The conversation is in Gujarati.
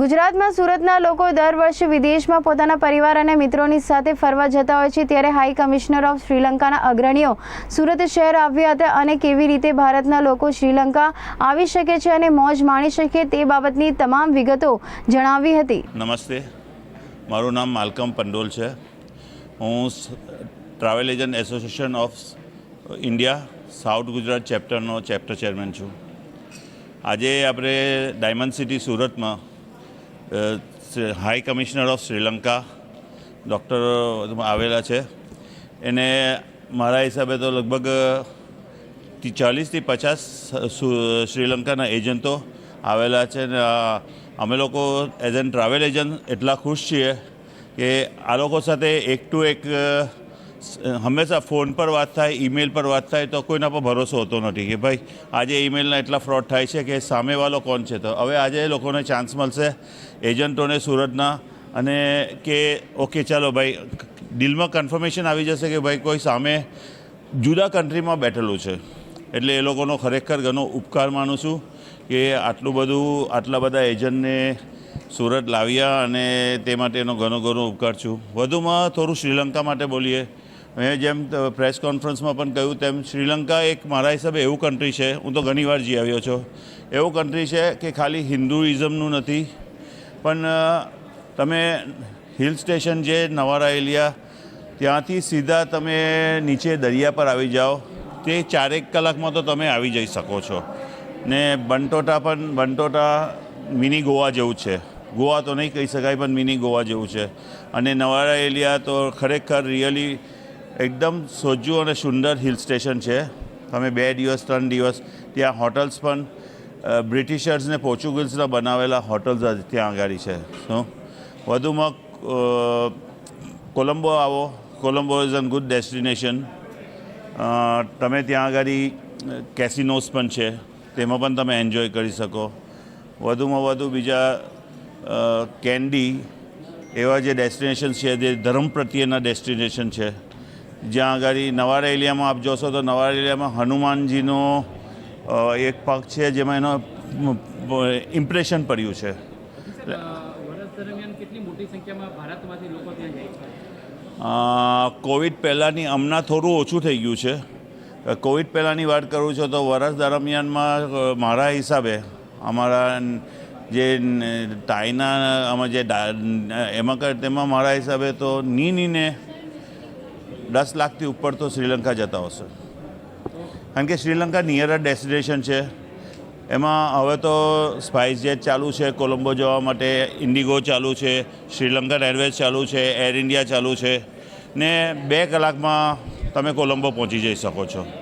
ગુજરાતમાં સુરતના લોકો દર વર્ષે વિદેશમાં પોતાના પરિવાર અને મિત્રોની સાથે ફરવા જતા હોય છે, ત્યારે હાઈ કમિશનર ઓફ શ્રીલંકાના અગ્રણીઓ સુરત શહેર આવ્યા હતા અને કેવી રીતે ભારતના લોકો શ્રીલંકા આવી શકે છે અને મોજ માણી શકે તે બાબતની તમામ વિગતો જણાવી હતી. નમસ્તે. મારું નામ માલકમ પંડોલ છે. હું travel agent association of India, south Gujarat ચેપ્ટરનો chapter chairman છું. આજે આપણે ડાયમંડ સિટી સુરતમાં high commissioner of Sri Lanka doctor આવેલા છે. એને મારા હિસાબે તો લગભગ ચાલીસથી પચાસ શ્રીલંકાના એજન્ટો આવેલા છે ને અમે લોકો એઝ એન ટ્રાવેલ એજન્ટ એટલા ખુશ છીએ કે આ લોકો સાથે એક ટુ એક હંમેશા ફોન પર વાત થાય, ઈમેલ પર વાત થાય તો કોઈના પર ભરોસો હોતો નથી કે ભાઈ, આજે ઈમેલના એટલા ફ્રોડ થાય છે કે સામેવાળો કોણ છે તો? હવે આજે એ લોકોને ચાન્સ મળશે એજન્ટોને, સુરતના અને કે ઓકે ચાલો ભાઈ ડીલમાં કન્ફર્મેશન આવી જશે કે ભાઈ કોઈ સામે જુદા કન્ટ્રીમાં બેઠેલું છે. એટલે એ લોકોનો ખરેખર ઘણો ઉપકાર માનું છું કે આટલું બધું, આટલા બધા એજન્ટને સુરત લાવ્યા અને તે માટેનો ઘણો ઘણો ઉપકાર છું. વધુમાં થોડું શ્રીલંકા માટે બોલીએ. મેં જેમ પ્રેસ કોન્ફરન્સમાં પણ કહ્યું તેમ, શ્રીલંકા એક મારા હિસાબે એવું કન્ટ્રી છે, હું તો ઘણીવાર જઈ આવ્યો છું, એવું કન્ટ્રી છે કે ખાલી હિન્દુઇઝમનું નથી, પણ તમે હિલ સ્ટેશન જે નવારા એલિયા ત્યાંથી સીધા તમે નીચે દરિયા પર આવી જાઓ, તે ચારેક કલાકમાં તો તમે આવી જઈ શકો છો. ને બંટોટા પણ બંટોટા મિની ગોવા જેવું છે. ગોવા તો નહીં કહી શકાય, પણ મિની ગોવા જેવું છે. અને નવારા એલિયા તો ખરેખર રિયલી એકદમ સોજું અને સુંદર હિલ સ્ટેશન છે. તમે બે દિવસ, ત્રણ દિવસ ત્યાં હોટલ્સ પણ બ્રિટિશર્સને બ્રિટિશર્સ ને પોર્ચુગલ્સના બનાવેલા હોટલ્સ ત્યાં આગળ છે. શું વધુમાં કોલંબો આવો. Colombo is an good destination તમે ત્યાં આગળ કેસિનોસ પણ છે. તેમાં પણ તમે એન્જોય કરી શકો. વધુમાં વધુ બીજા કેન્ડી એવા જે ડેસ્ટિનેશન છે, જે ધર્મ પ્રત્યેના ડેસ્ટિનેશન છે. જ્યાં આગળ નવારા એલિયામાં આપ જોશો તો નવારા એલિયામાં હનુમાનજીનો એક પગ છે જેમાં એનો ઇમ્પ્રેશન પડ્યું છે. કોવિડ પહેલાંની હમણાં થોડું ઓછું થઈ ગયું છે. કોવિડ પહેલાંની વાત કરું છું તો વર્ષ દરમિયાનમાં મારા હિસાબે અમારા જે ટાઈના આમાં જે એમાં તેમાં મારા હિસાબે તો ની નીને દસ લાખથી ઉપર તો શ્રીલંકા જતા હશે. કારણ કે શ્રીલંકા નિયર ડેસ્ટિનેશન છે. એમાં હવે તો સ્પાઇસ જેટ ચાલુ છે કોલંબો જવા માટે ઇન્ડિગો ચાલુ છે, શ્રીલંકન એરવેઝ ચાલુ છે એર ઇન્ડિયા ચાલુ છે. ને બે કલાકમાં તમે કોલંબો પહોંચી જઈ શકો છો.